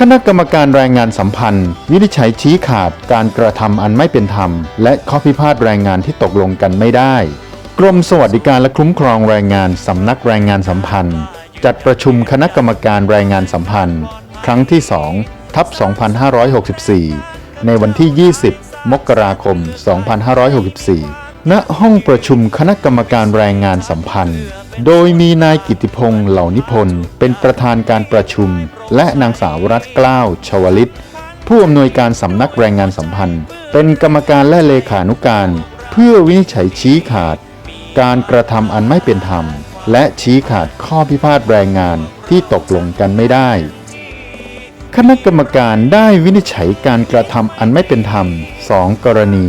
คณะกรรมการแรงงานสัมพันธ์ วินิจฉัยชี้ขาดการกระทำอันไม่เป็นธรรม และข้อพิพาทแรงงานที่ตกลงกันไม่ได้ กรมสวัสดิการและคุ้มครองแรงงานสำนักแรงงานสัมพันธ์ จัดประชุมคณะกรรมการแรงงานสัมพันธ์ ครั้งที่2ทับ 2564 ในวันที่ 20 มกราคม 2564 ณ ห้องประชุมคณะกรรมการแรงงานสัมพันธ์ โดยมีนายกิติพงษ์เหล่านิพนธ์เป็นประธานการประชุม และนางสาวรัตกล้าวชวลิต ผู้อำนวยการสำนักแรงงานสัมพันธ์ เป็นกรรมการและเลขานุการ เพื่อวินิจฉัยชี้ขาด การกระทำอันไม่เป็นธรรม และชี้ขาดข้อพิพาทแรงงานที่ตกลงกันไม่ได้ คณะกรรมการได้วินิจฉัยการกระทำอันไม่เป็นธรรม2กรณี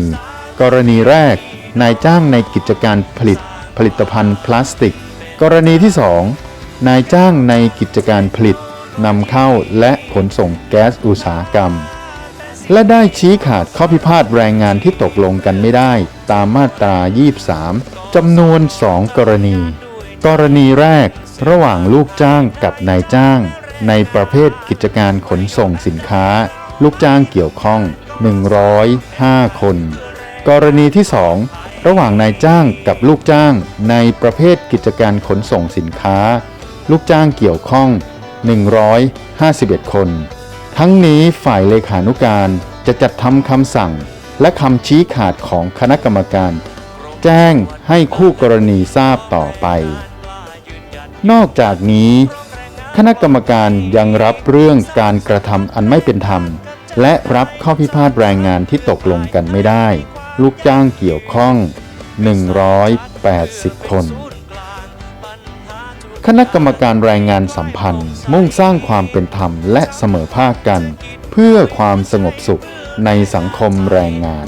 กรณีแรกนายจ้างในกิจการผลิตผลิตภัณฑ์พลาสติก กรณีที่ 2 นายจ้างในกิจการผลิตนำเข้าและขนส่งแก๊สอุตสาหกรรม และได้ชี้ขาดข้อพิพาทแรงงานที่ตกลงกันไม่ได้ตามมาตรา 23จำนวน 2 กรณี กรณีแรกระหว่างลูกจ้างกับนายจ้าง ในประเภทกิจการขนส่งสินค้า ลูกจ้างเกี่ยวข้อง 105 คน กรณีที่ 2 ระหว่างนายจ้างกับลูกจ้างในประเภทกิจการขนส่งสินค้า ลูกจ้างเกี่ยวข้อง 151 คน ทั้งนี้ฝ่ายเลขานุการจะจัดทำคำสั่งและคำชี้ขาดของคณะกรรมการ แจ้งให้คู่กรณีทราบต่อไป นอกจากนี้ คณะกรรมการยังรับเรื่องการกระทำอันไม่เป็นธรรม และรับข้อพิพาทแรงงานที่ตกลงกันไม่ได้ ลูกจ้างเกี่ยวข้อง 180 คน คณะกรรมการแรงงานสัมพันธ์ มุ่งสร้างความเป็นธรรมและเสมอภาคกัน เพื่อความสงบสุขในสังคมแรงงาน